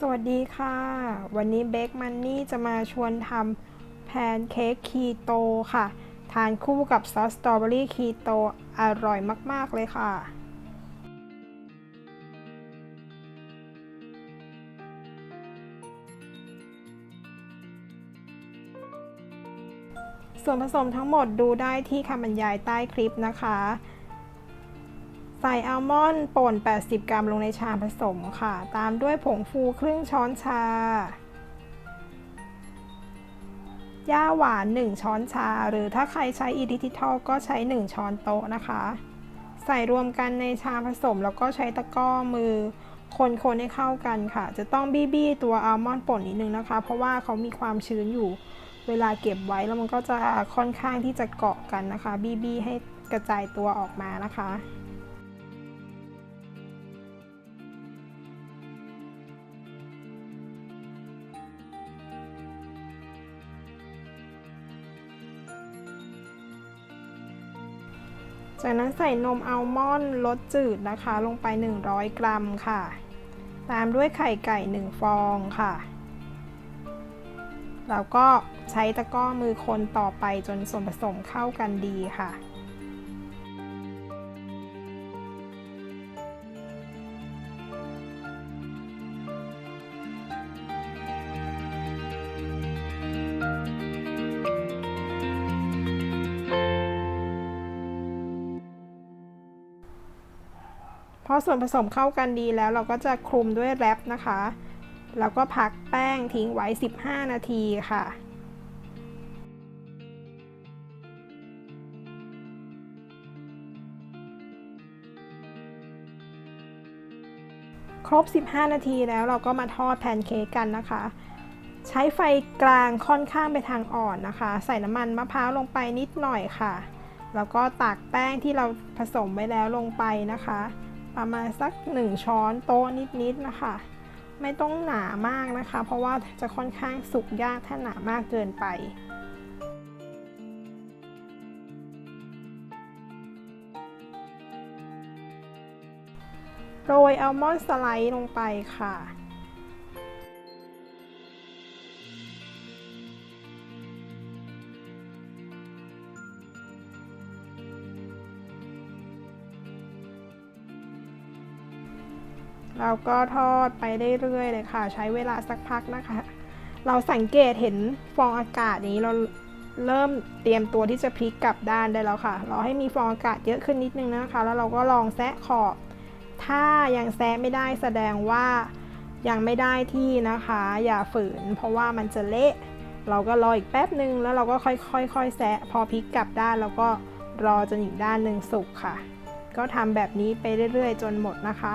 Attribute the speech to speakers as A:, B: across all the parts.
A: สวัสดีค่ะ วันนี้เบคมันนี่จะมาชวนทำแพนเค้กคีโตค่ะ ทานคู่กับซอสสตรอเบอรี่คีโตอร่อยมาก ๆ เลยค่ะ ส่วนผสมทั้งหมดดูได้ที่คำบรรยายใต้คลิปนะคะ ส่อัลมอนด์ป่น 80 กรัมลงในชามผสมค่ะ ตามด้วยผงฟูครึ่งช้อนชา ย่าหวาน 1 ช้อนชา หรือถ้าใครใช้อีดิทิทอลก็ใช้ 1 ช้อนโต๊ะนะคะ ใส่รวมกันในชามผสมแล้วก็ใช้ตะกร้อมือ คนๆให้เข้ากันค่ะ จะต้องบี้บี้ตัวอัลมอนด์ป่นนิดนึงนะคะ เพราะว่าเขามีความชื้นอยู่ เวลาเก็บไว้แล้วมันก็จะค่อนข้างที่จะเกาะกันนะคะ บี้บี้ให้กระจายตัวออกมานะคะ จากนั้นใส่นมอัลมอนด์รสจืดนะคะ ลงไป 100 กรัมค่ะ ตามด้วยไข่ไก่ 1 ฟองค่ะ แล้วก็ใช้ตะกร้อมือคนต่อไปจนส่วนผสมเข้ากันดีค่ะ อส่วนผสมเข้ากันดีแล้วเราก็จะคลุมด้วยแรปนะคะ แล้วก็พักแป้งทิ้งไว้ 15 นาทีค่ะครบ 15 นาทีแล้วเราก็มาทอดแพนเค้กกันนะคะ ใช้ไฟกลางค่อนข้างไปทางอ่อนนะคะ ใส่น้ำมันมะพร้าวลงไปนิดหน่อยค่ะ แล้วก็ตักแป้งที่เราผสมไว้แล้วลงไปนะคะ ประมาณสัก 1 ช้อนโต๊ะนิดๆนะคะ ไม่ต้องหนามากนะคะ เพราะว่าจะค่อนข้างสุกยากถ้าหนามากเกินไปโรยอัลมอนด์สไลด์ลงไปค่ะ เราก็ทอดไปเรื่อยๆเลยค่ะ ใช้เวลาสักพักนะคะ เราสังเกตเห็นฟองอากาศนี้เราเริ่มเตรียมตัวที่จะพลิกกลับด้านได้แล้วค่ะเราให้มีฟองอากาศเยอะขึ้นนิดนึงนะคะ แล้วเราก็ลองแซะขอบ ถ้ายังแซะไม่ได้แสดงว่ายังไม่ได้ที่นะคะ อย่าฝืน เพราะว่ามันจะเละ เราก็รออีกแป๊บนึงแล้วเราก็ค่อยๆแซะพอพลิกกลับด้านแล้วก็รอจนอีกด้านหนึ่งสุกค่ะ ก็ทำแบบนี้ไปเรื่อยๆ จนหมดนะคะ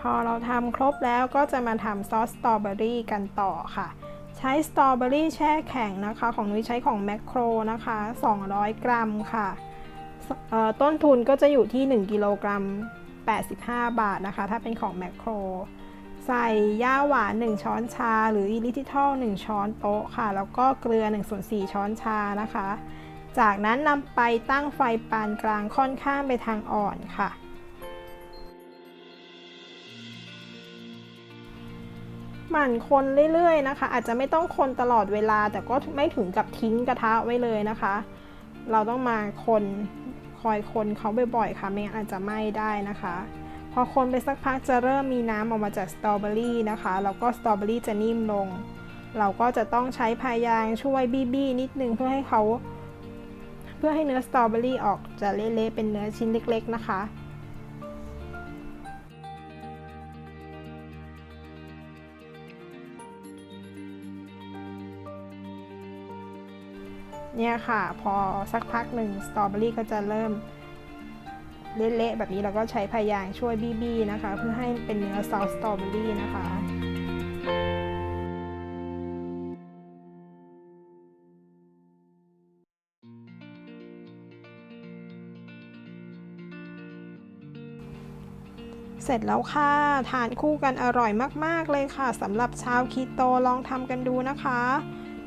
A: พอเราทำครบแล้วก็จะมาทำซอสสตรอเบอรี่กันต่อค่ะ ใช้สตรอเบอรี่แช่แข็งนะคะ ของนุ้ยใช้ของแมคโครนะคะ 200 กรัมค่ะต้นทุนก็จะอยู่ที่ 1 กิโลกรัม 85 บาทนะคะ ถ้าเป็นของแมคโคร ใส่ย่าหวาน 1 ช้อนชา หรืออีลิทิทอล 1 ช้อนโต๊ะค่ะ แล้วก็เกลือ1ส่วน4ช้อนชานะคะ จากนั้นนำไปตั้งไฟปานกลางค่อนข้างไปทางอ่อนค่ะ หมั่นคนเรื่อยๆนะคะ อาจจะไม่ต้องคนตลอดเวลา แต่ก็ไม่ถึงกับทิ้งกระทะไว้เลยนะคะ เราต้องมาคนคอยคนเขาบ่อยๆค่ะไม่งั้นอาจจะไหม้ได้นะคะ พอคนไปสักพักจะเริ่มมีน้ำออกมาจากสตรอเบอรี่นะคะแล้วก็สตรอเบอรี่จะนิ่มลง เราก็จะต้องใช้พายางช่วยบี้ๆนิดนึงเพื่อให้เขา เพื่อให้เนื้อสตรอเบอรี่ออกจะเละๆเป็นเนื้อชิ้นเล็ก ๆ นะคะ เนี่ยค่ะ พอสักพักหนึ่งสตรอเบอรี่ก็จะเริ่มเละๆแบบนี้เราก็ใช้พยางช่วยบี้ๆนะคะ เพื่อให้เป็นเนื้อซอสสตรอเบอรี่นะคะเสร็จแล้วค่ะ ทานคู่กันอร่อยมาก ๆ เลยค่ะสำหรับชาวคีโตลองทำกันดูนะคะ